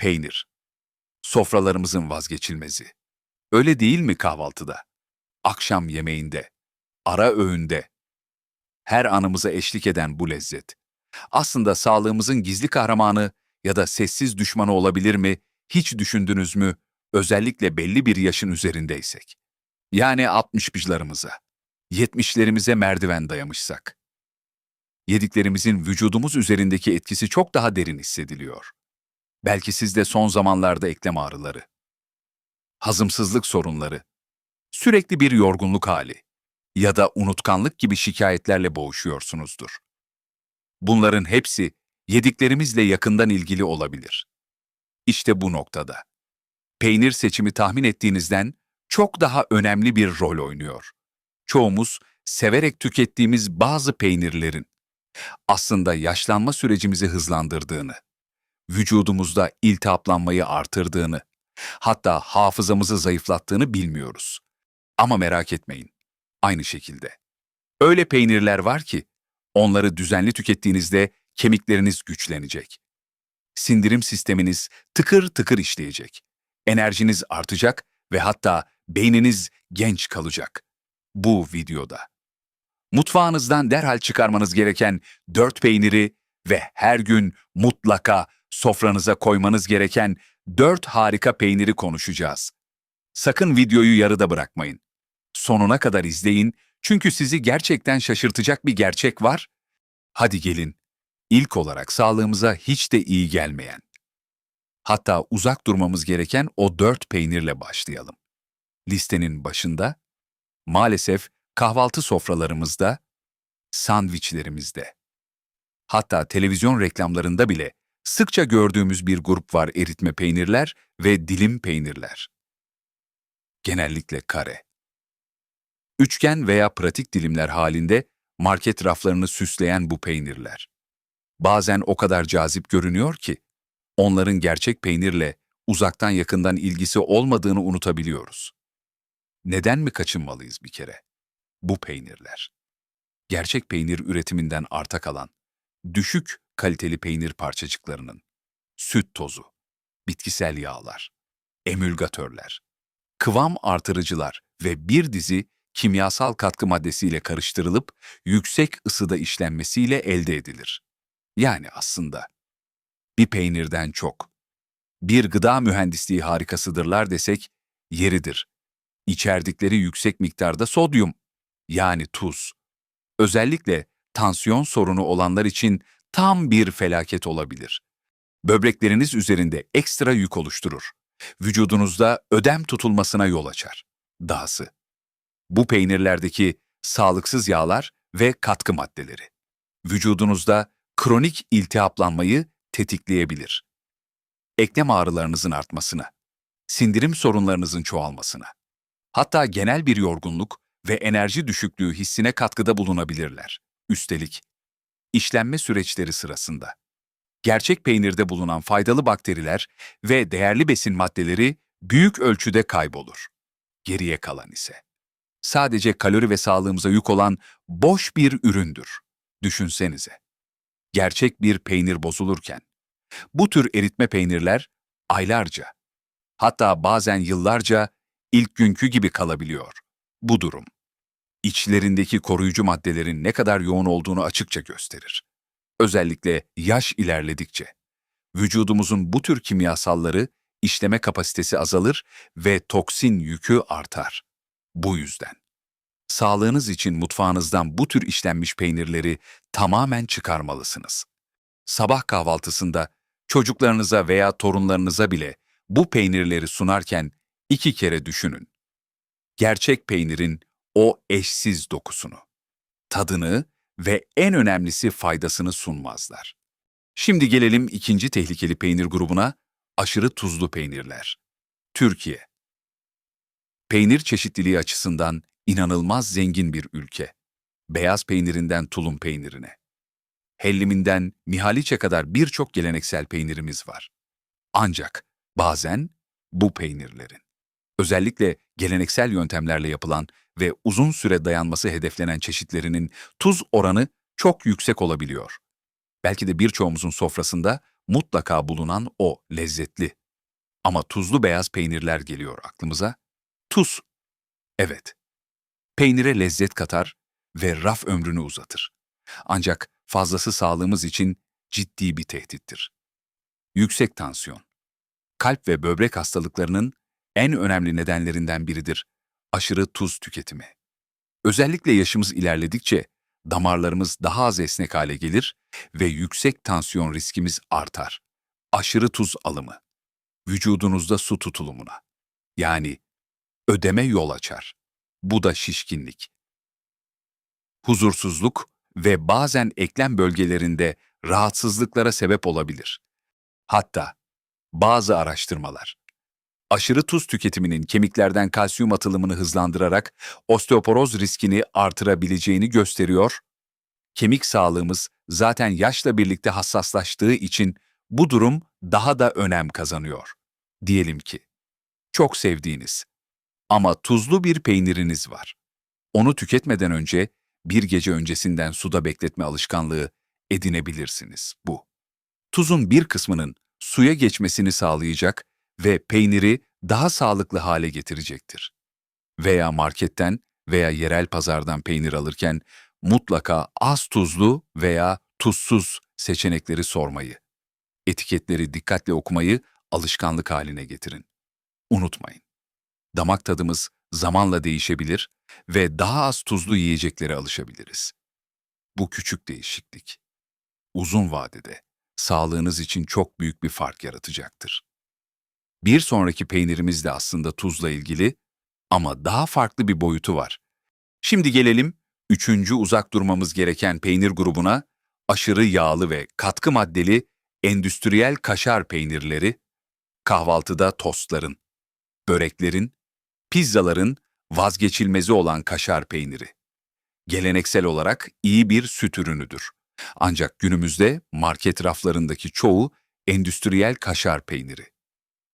Peynir. Sofralarımızın vazgeçilmezi. Öyle değil mi kahvaltıda? Akşam yemeğinde, ara öğünde. Her anımıza eşlik eden bu lezzet. Aslında sağlığımızın gizli kahramanı ya da sessiz düşmanı olabilir mi? Hiç düşündünüz mü? Özellikle belli bir yaşın üzerindeysek. Yani 60'lılarımıza, 70'lerimize merdiven dayamışsak. Yediklerimizin vücudumuz üzerindeki etkisi çok daha derin hissediliyor. Belki sizde son zamanlarda eklem ağrıları, hazımsızlık sorunları, sürekli bir yorgunluk hali ya da unutkanlık gibi şikayetlerle boğuşuyorsunuzdur. Bunların hepsi yediklerimizle yakından ilgili olabilir. İşte bu noktada. Peynir seçimi tahmin ettiğinizden çok daha önemli bir rol oynuyor. Çoğumuz severek tükettiğimiz bazı peynirlerin aslında yaşlanma sürecimizi hızlandırdığını, vücudumuzda iltihaplanmayı artırdığını, hatta hafızamızı zayıflattığını bilmiyoruz. Ama merak etmeyin, aynı şekilde. Öyle peynirler var ki, onları düzenli tükettiğinizde kemikleriniz güçlenecek. Sindirim sisteminiz tıkır tıkır işleyecek. Enerjiniz artacak ve hatta beyniniz genç kalacak. Bu videoda. Mutfağınızdan derhal çıkarmanız gereken dört peyniri ve her gün mutlaka sofranıza koymanız gereken dört harika peyniri konuşacağız. Sakın videoyu yarıda bırakmayın. Sonuna kadar izleyin çünkü sizi gerçekten şaşırtacak bir gerçek var. Hadi gelin. İlk olarak sağlığımıza hiç de iyi gelmeyen, hatta uzak durmamız gereken o dört peynirle başlayalım. Listenin başında, maalesef kahvaltı sofralarımızda, sandviçlerimizde, hatta televizyon reklamlarında bile sıkça gördüğümüz bir grup var eritme peynirler ve dilim peynirler. Genellikle kare. Üçgen veya pratik dilimler halinde market raflarını süsleyen bu peynirler. Bazen o kadar cazip görünüyor ki, onların gerçek peynirle uzaktan yakından ilgisi olmadığını unutabiliyoruz. Neden mi kaçınmalıyız bir kere? Bu peynirler. Gerçek peynir üretiminden arta kalan, düşük kaliteli peynir parçacıklarının, süt tozu, bitkisel yağlar, emülgatörler, kıvam artırıcılar ve bir dizi kimyasal katkı maddesiyle karıştırılıp yüksek ısıda işlenmesiyle elde edilir. Yani aslında bir peynirden çok. Bir gıda mühendisliği harikasıdırlar desek yeridir. İçerdikleri yüksek miktarda sodyum yani tuz. Özellikle tansiyon sorunu olanlar için tam bir felaket olabilir. Böbrekleriniz üzerinde ekstra yük oluşturur. Vücudunuzda ödem tutulmasına yol açar. Dahası. Bu peynirlerdeki sağlıksız yağlar ve katkı maddeleri. Vücudunuzda kronik iltihaplanmayı tetikleyebilir. Eklem ağrılarınızın artmasına, sindirim sorunlarınızın çoğalmasına, hatta genel bir yorgunluk ve enerji düşüklüğü hissine katkıda bulunabilirler. Üstelik, işlenme süreçleri sırasında gerçek peynirde bulunan faydalı bakteriler ve değerli besin maddeleri büyük ölçüde kaybolur. Geriye kalan ise sadece kalori ve sağlığımıza yük olan boş bir üründür. Düşünsenize. Gerçek bir peynir bozulurken, bu tür eritme peynirler aylarca, hatta bazen yıllarca ilk günkü gibi kalabiliyor. Bu durum, içlerindeki koruyucu maddelerin ne kadar yoğun olduğunu açıkça gösterir. Özellikle yaş ilerledikçe, vücudumuzun bu tür kimyasalları işleme kapasitesi azalır ve toksin yükü artar. Bu yüzden sağlığınız için mutfağınızdan bu tür işlenmiş peynirleri tamamen çıkarmalısınız. Sabah kahvaltısında çocuklarınıza veya torunlarınıza bile bu peynirleri sunarken iki kere düşünün. Gerçek peynirin o eşsiz dokusunu, tadını ve en önemlisi faydasını sunmazlar. Şimdi gelelim ikinci tehlikeli peynir grubuna, aşırı tuzlu peynirler. Türkiye. Peynir çeşitliliği açısından inanılmaz zengin bir ülke. Beyaz peynirinden tulum peynirine. Helliminden Mihaliç'e kadar birçok geleneksel peynirimiz var. Ancak bazen bu peynirlerin, özellikle geleneksel yöntemlerle yapılan ve uzun süre dayanması hedeflenen çeşitlerinin tuz oranı çok yüksek olabiliyor. Belki de birçoğumuzun sofrasında mutlaka bulunan o lezzetli. Ama tuzlu beyaz peynirler geliyor aklımıza. Tuz. Evet. Peynire lezzet katar ve raf ömrünü uzatır. Ancak fazlası sağlığımız için ciddi bir tehdittir. Yüksek tansiyon. Kalp ve böbrek hastalıklarının en önemli nedenlerinden biridir aşırı tuz tüketimi. Özellikle yaşımız ilerledikçe damarlarımız daha az esnek hale gelir ve yüksek tansiyon riskimiz artar. Aşırı tuz alımı. Vücudunuzda su tutulumuna. Yani ödeme yol açar. Bu da şişkinlik. Huzursuzluk ve bazen eklem bölgelerinde rahatsızlıklara sebep olabilir. Hatta bazı araştırmalar aşırı tuz tüketiminin kemiklerden kalsiyum atılımını hızlandırarak osteoporoz riskini artırabileceğini gösteriyor. Kemik sağlığımız zaten yaşla birlikte hassaslaştığı için bu durum daha da önem kazanıyor. Diyelim ki, çok sevdiğiniz ama tuzlu bir peyniriniz var. Onu tüketmeden önce bir gece öncesinden suda bekletme alışkanlığı edinebilirsiniz bu. Tuzun bir kısmının suya geçmesini sağlayacak ve peyniri daha sağlıklı hale getirecektir. Veya marketten veya yerel pazardan peynir alırken mutlaka az tuzlu veya tuzsuz seçenekleri sormayı, etiketleri dikkatle okumayı alışkanlık haline getirin. Unutmayın. Damak tadımız zamanla değişebilir ve daha az tuzlu yiyeceklere alışabiliriz. Bu küçük değişiklik uzun vadede sağlığınız için çok büyük bir fark yaratacaktır. Bir sonraki peynirimiz de aslında tuzla ilgili ama daha farklı bir boyutu var. Şimdi gelelim üçüncü uzak durmamız gereken peynir grubuna aşırı yağlı ve katkı maddeli endüstriyel kaşar peynirleri, kahvaltıda tostların, böreklerin, pizzaların vazgeçilmezi olan kaşar peyniri. Geleneksel olarak iyi bir süt ürünüdür. Ancak günümüzde market raflarındaki çoğu endüstriyel kaşar peyniri.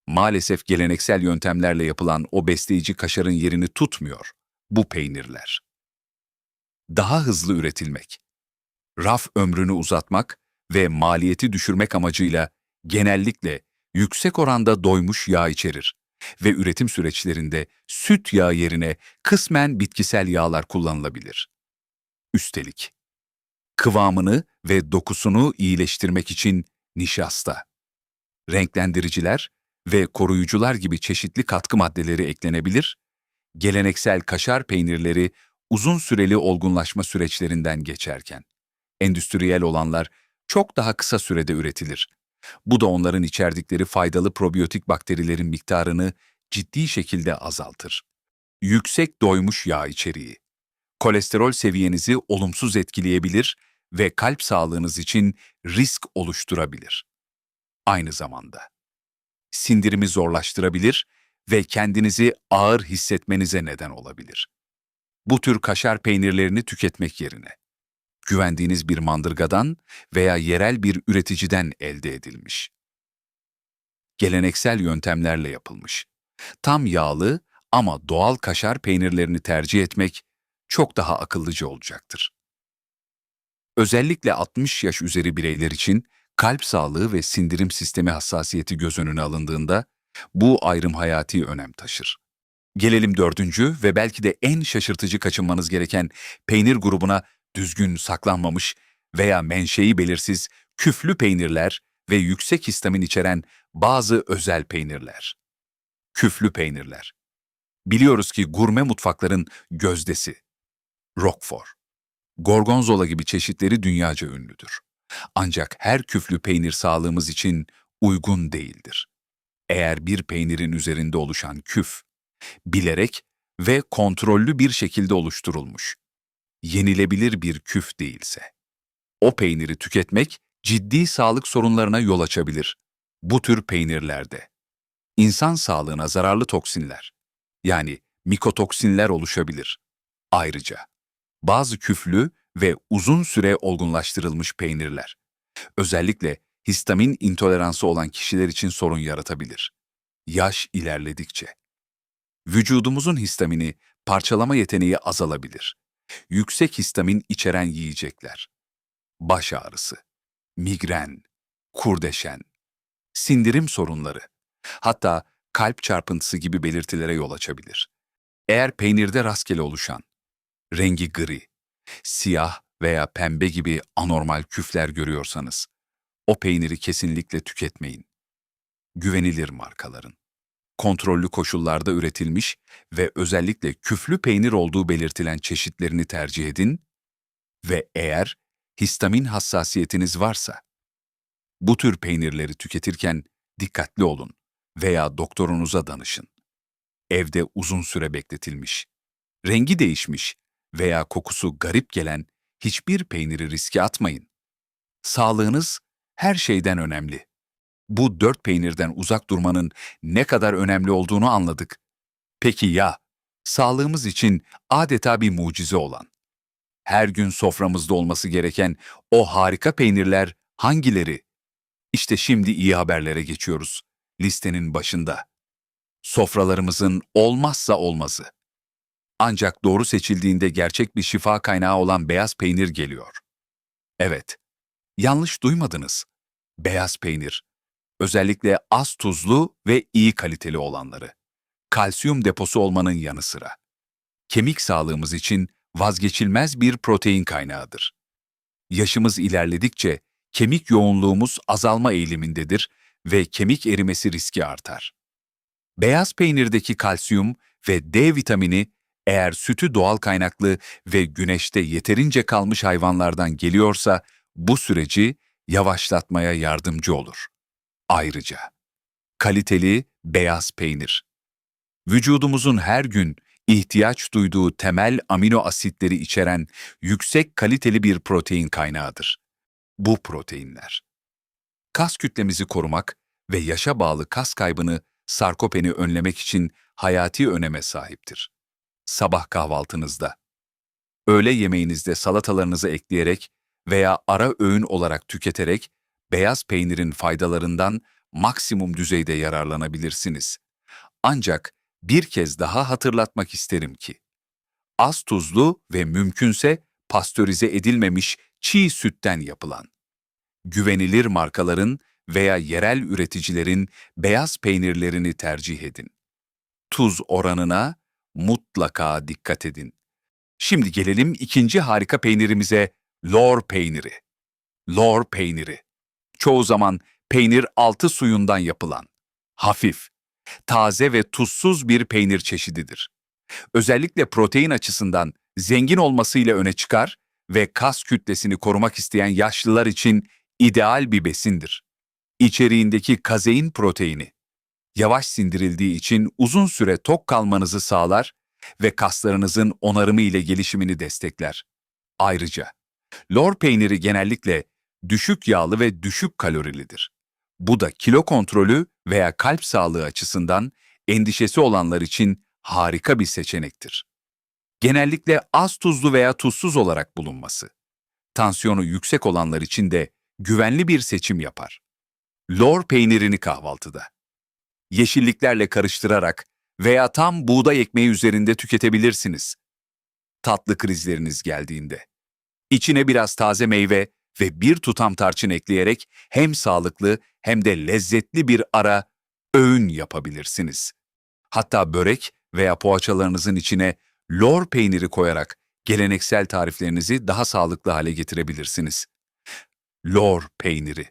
Maalesef geleneksel yöntemlerle yapılan o besleyici kaşarın yerini tutmuyor bu peynirler. Daha hızlı üretilmek, raf ömrünü uzatmak ve maliyeti düşürmek amacıyla genellikle yüksek oranda doymuş yağ içerir ve üretim süreçlerinde süt yağı yerine kısmen bitkisel yağlar kullanılabilir. Üstelik, kıvamını ve dokusunu iyileştirmek için nişasta, renklendiriciler ve koruyucular gibi çeşitli katkı maddeleri eklenebilir, geleneksel kaşar peynirleri uzun süreli olgunlaşma süreçlerinden geçerken, endüstriyel olanlar çok daha kısa sürede üretilir. Bu da onların içerdikleri faydalı probiyotik bakterilerin miktarını ciddi şekilde azaltır. Yüksek doymuş yağ içeriği. Kolesterol seviyenizi olumsuz etkileyebilir ve kalp sağlığınız için risk oluşturabilir. Aynı zamanda sindirimi zorlaştırabilir ve kendinizi ağır hissetmenize neden olabilir. Bu tür kaşar peynirlerini tüketmek yerine güvendiğiniz bir mandırgadan veya yerel bir üreticiden elde edilmiş. Geleneksel yöntemlerle yapılmış. Tam yağlı ama doğal kaşar peynirlerini tercih etmek çok daha akıllıca olacaktır. Özellikle 60 yaş üzeri bireyler için kalp sağlığı ve sindirim sistemi hassasiyeti göz önüne alındığında bu ayrım hayati önem taşır. Gelelim dördüncü ve belki de en şaşırtıcı kaçınmanız gereken peynir grubuna düzgün saklanmamış veya menşei belirsiz küflü peynirler ve yüksek histamin içeren bazı özel peynirler. Küflü peynirler. Biliyoruz ki gurme mutfakların gözdesi. Roquefort, Gorgonzola gibi çeşitleri dünyaca ünlüdür. Ancak her küflü peynir sağlığımız için uygun değildir. Eğer bir peynirin üzerinde oluşan küf, bilerek ve kontrollü bir şekilde oluşturulmuş, yenilebilir bir küf değilse, o peyniri tüketmek ciddi sağlık sorunlarına yol açabilir. Bu tür peynirlerde insan sağlığına zararlı toksinler, yani mikotoksinler oluşabilir. Ayrıca bazı küflü ve uzun süre olgunlaştırılmış peynirler. Özellikle histamin intoleransı olan kişiler için sorun yaratabilir. Yaş ilerledikçe. Vücudumuzun histamini parçalama yeteneği azalabilir. Yüksek histamin içeren yiyecekler. Baş ağrısı, migren, kurdeşen, sindirim sorunları, hatta kalp çarpıntısı gibi belirtilere yol açabilir. Eğer peynirde rastgele oluşan, rengi gri, siyah veya pembe gibi anormal küfler görüyorsanız, o peyniri kesinlikle tüketmeyin. Güvenilir markaların, kontrollü koşullarda üretilmiş ve özellikle küflü peynir olduğu belirtilen çeşitlerini tercih edin ve eğer histamin hassasiyetiniz varsa, bu tür peynirleri tüketirken dikkatli olun veya doktorunuza danışın. Evde uzun süre bekletilmiş, rengi değişmiş veya kokusu garip gelen hiçbir peyniri riske atmayın. Sağlığınız her şeyden önemli. Bu dört peynirden uzak durmanın ne kadar önemli olduğunu anladık. Peki ya, sağlığımız için adeta bir mucize olan, her gün soframızda olması gereken o harika peynirler hangileri? İşte şimdi iyi haberlere geçiyoruz. Listenin başında. Sofralarımızın olmazsa olmazı. Ancak doğru seçildiğinde gerçek bir şifa kaynağı olan beyaz peynir geliyor. Evet, yanlış duymadınız. Beyaz peynir. Özellikle az tuzlu ve iyi kaliteli olanları. Kalsiyum deposu olmanın yanı sıra. Kemik sağlığımız için vazgeçilmez bir protein kaynağıdır. Yaşımız ilerledikçe kemik yoğunluğumuz azalma eğilimindedir ve kemik erimesi riski artar. Beyaz peynirdeki kalsiyum ve D vitamini eğer sütü doğal kaynaklı ve güneşte yeterince kalmış hayvanlardan geliyorsa bu süreci yavaşlatmaya yardımcı olur. Ayrıca kaliteli beyaz peynir. Vücudumuzun her gün ihtiyaç duyduğu temel amino asitleri içeren yüksek kaliteli bir protein kaynağıdır. Bu proteinler. Kas kütlemizi korumak ve yaşa bağlı kas kaybını, sarkopeni önlemek için hayati öneme sahiptir. Sabah kahvaltınızda, öğle yemeğinizde salatalarınızı ekleyerek veya ara öğün olarak tüketerek beyaz peynirin faydalarından maksimum düzeyde yararlanabilirsiniz. Ancak bir kez daha hatırlatmak isterim ki, az tuzlu ve mümkünse pastörize edilmemiş çiğ sütten yapılan, güvenilir markaların veya yerel üreticilerin beyaz peynirlerini tercih edin. Tuz oranına mutlaka dikkat edin. Şimdi gelelim ikinci harika peynirimize, lor peyniri. Lor peyniri. Çoğu zaman peynir altı suyundan yapılan, hafif, taze ve tuzsuz bir peynir çeşididir. Özellikle protein açısından zengin olmasıyla öne çıkar ve kas kütlesini korumak isteyen yaşlılar için ideal bir besindir. İçeriğindeki kazein proteini, yavaş sindirildiği için uzun süre tok kalmanızı sağlar ve kaslarınızın onarımı ile gelişimini destekler. Ayrıca, lor peyniri genellikle düşük yağlı ve düşük kalorilidir. Bu da kilo kontrolü veya kalp sağlığı açısından endişesi olanlar için harika bir seçenektir. Genellikle az tuzlu veya tuzsuz olarak bulunması. Tansiyonu yüksek olanlar için de güvenli bir seçim yapar. Lor peynirini kahvaltıda. Yeşilliklerle karıştırarak veya tam buğday ekmeği üzerinde tüketebilirsiniz. Tatlı krizleriniz geldiğinde. İçine biraz taze meyve ve bir tutam tarçın ekleyerek hem sağlıklı hem de lezzetli bir ara öğün yapabilirsiniz. Hatta börek veya poğaçalarınızın içine lor peyniri koyarak geleneksel tariflerinizi daha sağlıklı hale getirebilirsiniz. Lor peyniri.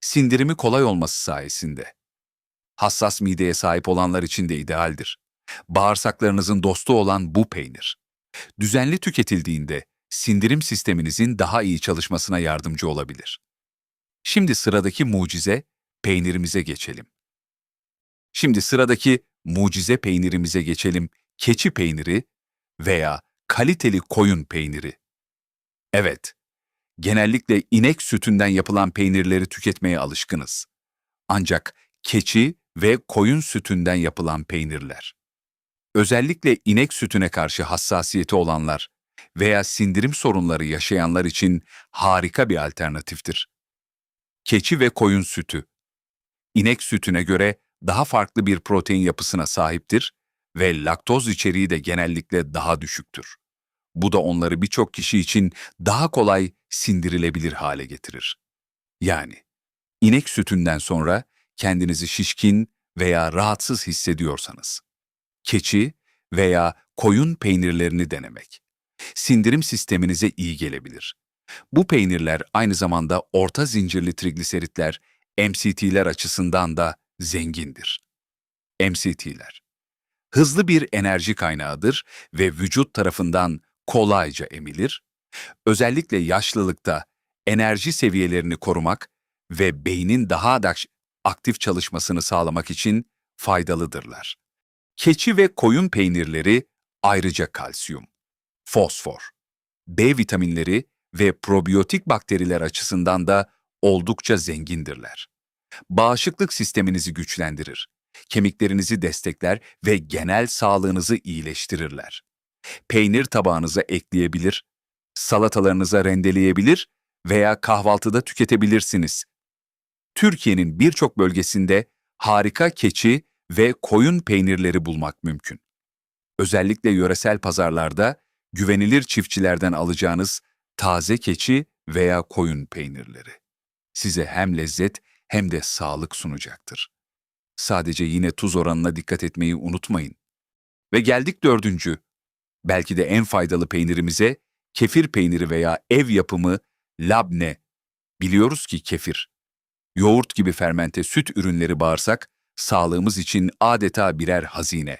Sindirimi kolay olması sayesinde. Hassas mideye sahip olanlar için de idealdir. Bağırsaklarınızın dostu olan bu peynir. Düzenli tüketildiğinde sindirim sisteminizin daha iyi çalışmasına yardımcı olabilir. Şimdi sıradaki mucize peynirimize geçelim. Şimdi sıradaki mucize peynirimize geçelim. Keçi peyniri veya kaliteli koyun peyniri. Evet, genellikle inek sütünden yapılan peynirleri tüketmeye alışkınız. Ancak keçi ve koyun sütünden yapılan peynirler. Özellikle inek sütüne karşı hassasiyeti olanlar veya sindirim sorunları yaşayanlar için harika bir alternatiftir. Keçi ve koyun sütü. İnek sütüne göre daha farklı bir protein yapısına sahiptir ve laktoz içeriği de genellikle daha düşüktür. Bu da onları birçok kişi için daha kolay sindirilebilir hale getirir. Yani inek sütünden sonra kendinizi şişkin veya rahatsız hissediyorsanız, keçi veya koyun peynirlerini denemek. Sindirim sisteminize iyi gelebilir. Bu peynirler aynı zamanda orta zincirli trigliseritler, MCT'ler açısından da zengindir. MCT'ler hızlı bir enerji kaynağıdır ve vücut tarafından kolayca emilir. Özellikle yaşlılıkta enerji seviyelerini korumak ve beynin daha da aktif çalışmasını sağlamak için faydalıdırlar. Keçi ve koyun peynirleri ayrıca kalsiyum, fosfor, B vitaminleri ve probiyotik bakteriler açısından da oldukça zengindirler. Bağışıklık sisteminizi güçlendirir, kemiklerinizi destekler ve genel sağlığınızı iyileştirirler. Peynir tabağınıza ekleyebilir, salatalarınıza rendeleyebilir veya kahvaltıda tüketebilirsiniz. Türkiye'nin birçok bölgesinde harika keçi ve koyun peynirleri bulmak mümkün. Özellikle yöresel pazarlarda güvenilir çiftçilerden alacağınız taze keçi veya koyun peynirleri. Size hem lezzet hem de sağlık sunacaktır. Sadece yine tuz oranına dikkat etmeyi unutmayın. Ve geldik dördüncü, belki de en faydalı peynirimize kefir peyniri veya ev yapımı labne. Biliyoruz ki kefir, yoğurt gibi fermente süt ürünleri bağırsak, sağlığımız için adeta birer hazine.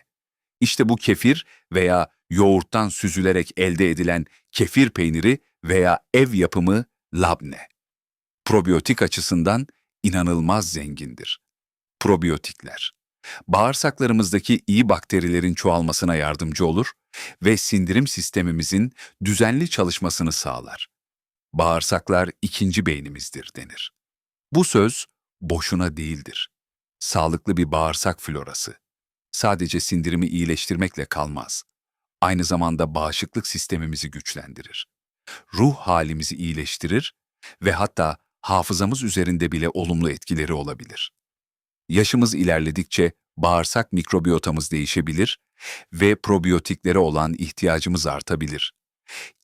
İşte bu kefir veya yoğurttan süzülerek elde edilen kefir peyniri veya ev yapımı labne. Probiyotik açısından inanılmaz zengindir. Probiyotikler, bağırsaklarımızdaki iyi bakterilerin çoğalmasına yardımcı olur ve sindirim sistemimizin düzenli çalışmasını sağlar. Bağırsaklar ikinci beynimizdir denir. Bu söz boşuna değildir. Sağlıklı bir bağırsak florası. Sadece sindirimi iyileştirmekle kalmaz. Aynı zamanda bağışıklık sistemimizi güçlendirir. Ruh halimizi iyileştirir ve hatta hafızamız üzerinde bile olumlu etkileri olabilir. Yaşımız ilerledikçe bağırsak mikrobiyotamız değişebilir ve probiyotiklere olan ihtiyacımız artabilir.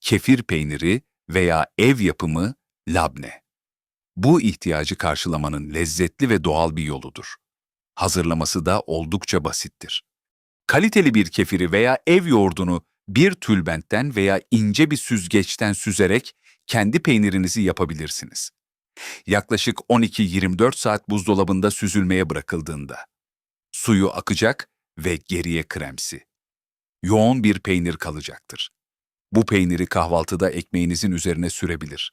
Kefir peyniri veya ev yapımı labne. Bu ihtiyacı karşılamanın lezzetli ve doğal bir yoludur. Hazırlaması da oldukça basittir. Kaliteli bir kefiri veya ev yoğurdunu bir tülbentten veya ince bir süzgeçten süzerek kendi peynirinizi yapabilirsiniz. Yaklaşık 12-24 saat buzdolabında süzülmeye bırakıldığında suyu akacak ve geriye kremsi. Yoğun bir peynir kalacaktır. Bu peyniri kahvaltıda ekmeğinizin üzerine sürebilir.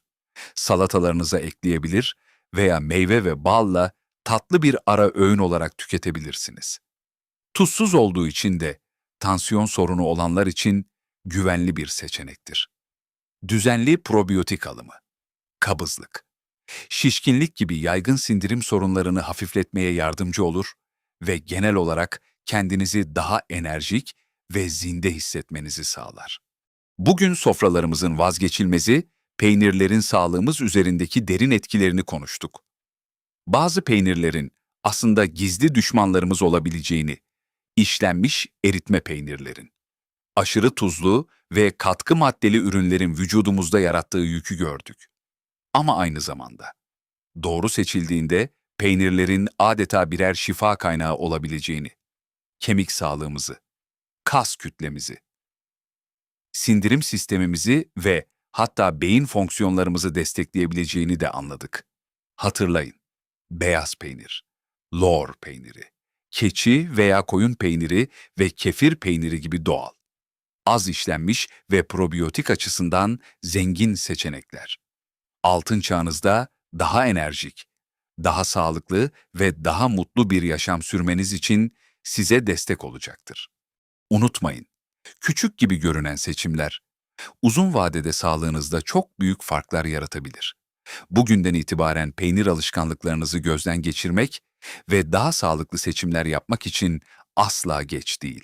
Salatalarınıza ekleyebilir veya meyve ve balla tatlı bir ara öğün olarak tüketebilirsiniz. Tuzsuz olduğu için de tansiyon sorunu olanlar için güvenli bir seçenektir. Düzenli probiyotik alımı, kabızlık, şişkinlik gibi yaygın sindirim sorunlarını hafifletmeye yardımcı olur ve genel olarak kendinizi daha enerjik ve zinde hissetmenizi sağlar. Bugün sofralarımızın vazgeçilmezi, peynirlerin sağlığımız üzerindeki derin etkilerini konuştuk. Bazı peynirlerin aslında gizli düşmanlarımız olabileceğini, işlenmiş eritme peynirlerin, aşırı tuzlu ve katkı maddeli ürünlerin vücudumuzda yarattığı yükü gördük. Ama aynı zamanda, doğru seçildiğinde peynirlerin adeta birer şifa kaynağı olabileceğini, kemik sağlığımızı, kas kütlemizi, sindirim sistemimizi ve hatta beyin fonksiyonlarımızı destekleyebileceğini de anladık. Hatırlayın, beyaz peynir, lor peyniri, keçi veya koyun peyniri ve kefir peyniri gibi doğal, az işlenmiş ve probiyotik açısından zengin seçenekler. Altın çağınızda daha enerjik, daha sağlıklı ve daha mutlu bir yaşam sürmeniz için size destek olacaktır. Unutmayın, küçük gibi görünen seçimler uzun vadede sağlığınızda çok büyük farklar yaratabilir. Bugünden itibaren peynir alışkanlıklarınızı gözden geçirmek ve daha sağlıklı seçimler yapmak için asla geç değil.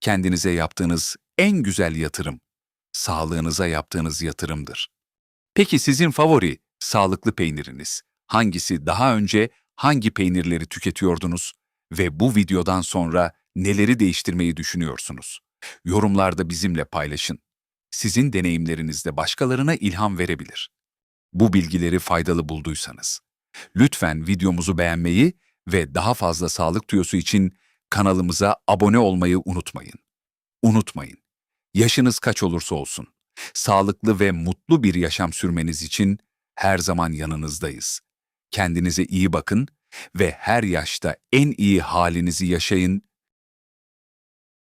Kendinize yaptığınız en güzel yatırım, sağlığınıza yaptığınız yatırımdır. Peki sizin favori sağlıklı peyniriniz hangisi daha önce hangi peynirleri tüketiyordunuz ve bu videodan sonra neleri değiştirmeyi düşünüyorsunuz? Yorumlarda bizimle paylaşın. Sizin deneyimleriniz de başkalarına ilham verebilir. Bu bilgileri faydalı bulduysanız Lütfen videomuzu beğenmeyi ve daha fazla sağlık tüyosu için kanalımıza abone olmayı unutmayın. Unutmayın, yaşınız kaç olursa olsun, sağlıklı ve mutlu bir yaşam sürmeniz için her zaman yanınızdayız. Kendinize iyi bakın ve her yaşta en iyi halinizi yaşayın